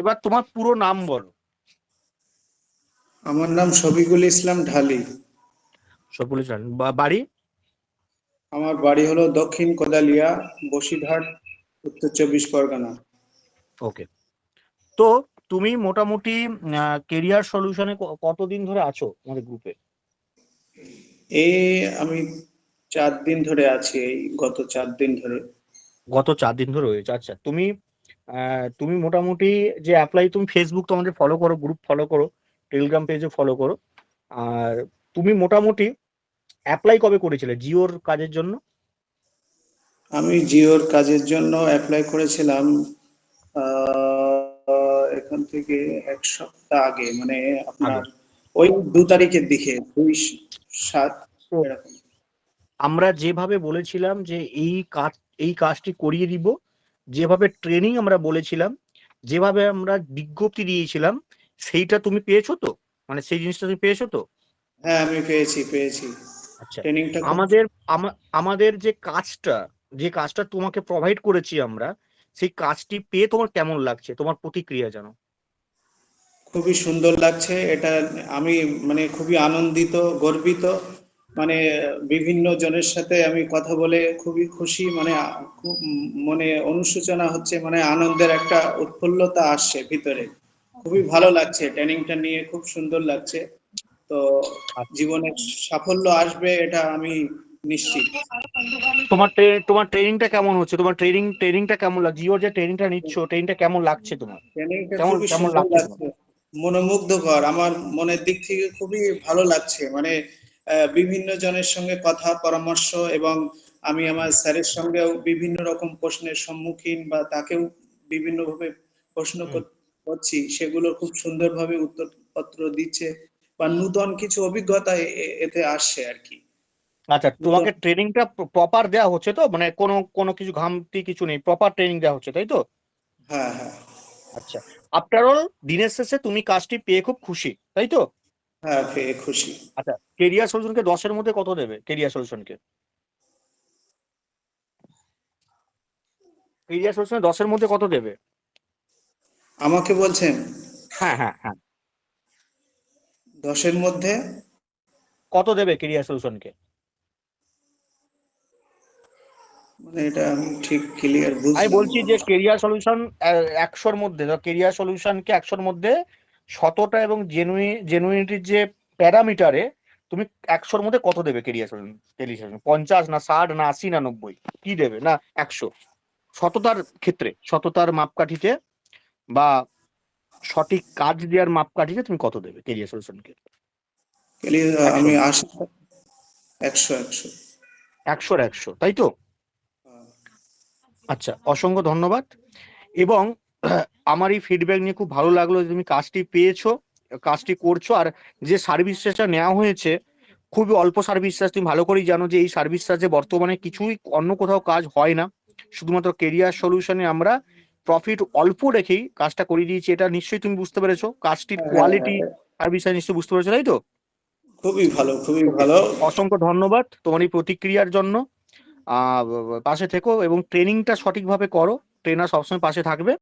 এবার তোমার পুরো নাম বলো। আমার নাম শফিকুল ইসলাম ঢালি। জানেন বা- বাড়ি? আমার বাড়ি হলো দক্ষিণ কোদালিয়া বসিরহাট উত্তর চব্বিশ পরগনা। ওকে। তো তুমি মোটামুটি কেরিয়ার সলিউশনে কতদিন ধরে আছো আমাদের গ্রুপে এই আমি চার দিন ধরে আছি এই গত চার দিন ধরে। গত চার দিন ধরে হয়েছে আচ্ছা। তুমি তুমি মোটামুটি যে অ্যাপ্লাই তুমি ফেসবুক তো আমাদের ফলো করো গ্রুপ ফলো করো টেলিগ্রাম পেজে ফলো করো। আর তুমি মোটামুটি অ্যাপ্লাই কবে করেছিলে? জিওর কাজের জন্য? আমি জিওর কাজের জন্য অ্যাপ্লাই করেছিলাম এখান থেকে এক সপ্তাহ আগে মানে আপনার ওই দু তারিখের দিকে দুই সাত এরকম। আমরা যেভাবে বলেছিলাম যে এই কাজ এই কাজটি করিয়ে দিব যেভাবে ট্রেনিং আমরা বলেছিলাম যেভাবে আমরা বিজ্ঞপ্তি দিয়েছিলাম সেইটা তুমি পেয়েছ তো? মানে সেই জিনিসটা তুমি পেয়েছ তো? হ্যাঁ আমি পেয়েছি পেয়েছি। আচ্ছা আমাদের আমাদের যে কাজটা যে কাজটা তোমাকে প্রোভাইড করেছি আমরা সেই কাজটি পেয়ে তোমার কেমন লাগছে? তোমার প্রতিক্রিয়া জানো খুবই সুন্দর লাগছে। এটা আমি মানে খুবই আনন্দিত গর্বিত। মানে বিভিন্ন জনের সাথে আমি কথা বলে খুবই খুশি মানে মনে অনুশোচনা হচ্ছে মানে আনন্দের একটা উৎফুল্লতা আসছে ভিতরে। খুবই ভালো লাগছে ট্রেনিংটা নিয়ে খুব সুন্দর লাগছে। তো জীবনে সাফল্য আসবে এটা আমি নিশ্চিত। তোমার তোমার ট্রেনিংটা কেমন হচ্ছে? তোমার ট্রেনিং ট্রেনিংটা কেমন লাগছে? জিওর যে ট্রেনিংটা নিচ্ছ ট্রেনিংটা কেমন লাগছে তোমার? ট্রেনিংটা কেমন- খুবই কেমন সুন্দর লাগছে। মনোমুগ্ধকর আমার মনের দিক থেকে খুবই ভালো লাগছে মানে বিভিন্ন জনের সঙ্গে কথা পরামর্শ এবং আমি আমার স্যারের সঙ্গেও বিভিন্ন রকম প্রশ্নের সম্মুখীন বা তাকেও বিভিন্নভাবে প্রশ্ন করছি। সেগুলো খুব সুন্দরভাবে উত্তরপত্র দিচ্ছে বা নূতন কিছু অভিজ্ঞতা এতে আসছে আর কি। আচ্ছা তোমাকে ট্রেনিংটা প্রপার দেওয়া হচ্ছে তো? মানে কোনো কোনো কিছু ঘামতি কিছু নেই প্রপার ট্রেনিং দেওয়া হচ্ছে তাই তো? হ্যাঁ হ্যাঁ। আচ্ছা আফটার অল দিনের শেষে তুমি কাজটি পেয়ে খুব খুশি তাই তো? হ্যাঁ পেয়ে খুশি। আচ্ছা কেরিয়ার সলিউশনকে দশের মধ্যে কত দেবে? কেরিয়ার সলিউশনকে। কেরিয়ার সলিউশনে দশের মধ্যে কত দেবে? আমাকে বলছেন? হ্যাঁ হ্যাঁ হ্যাঁ। দশের মধ্যে? কত দেবে কেরিয়ার সলিউশনকে? মানে এটা আমি ঠিক ক্লিয়ার আমি বলছি যে কেরিয়ার সলিউশন একশোর মধ্যে কেরিয়ার সলিউশনকে একশোর মধ্যে শতটা এবং জেনুইন জেনুইনিটির যে প্যারামিটারে তুমি একশোর মধ্যে কত দেবে কেরিয়ার সলিউশন পঞ্চাশ না ষাট না আশি না নব্বই? কি দেবে? না একশো। সততার ক্ষেত্রে সততার মাপকাঠিতে বা সঠিক কাজ দেওয়ার মাপকাঠিতে তুমি কত দেবে কেরিয়ার সলিউশনকে আমি আশি একশো একশো। একশোর একশো তাই তো? আচ্ছা অসংখ্য ধন্যবাদ। এবং আমার এই ফিডব্যাক নিয়ে খুব ভালো লাগল যে তুমি কাজটি পেয়েছ কাজটি করছ আর যে সার্ভিস চার্জটা নেওয়া হয়েছে খুবই অল্প সার্ভিস চার্জ তুমি ভালো করেই জানো যে এই সার্ভিস চার্জে বর্তমানে কিছুই অন্য কোথাও কাজ হয় না। শুধুমাত্র কেরিয়ার সলিউশনে আমরা প্রফিট অল্প রেখেই কাজটা করিয়ে দিয়েছি এটা নিশ্চয়ই তুমি বুঝতে পেরেছ। কাজটির কোয়ালিটি সার্ভিস নিশ্চয়ই বুঝতে পেরেছ তাই তো? খুবই ভালো খুবই ভালো। অসংখ্য ধন্যবাদ তোমার এই প্রতিক্রিয়ার জন্য। আহ পাশে থেকো এবং ট্রেনিংটা সঠিকভাবে করো। ট্রেনার সবসময় পাশে থাকবে।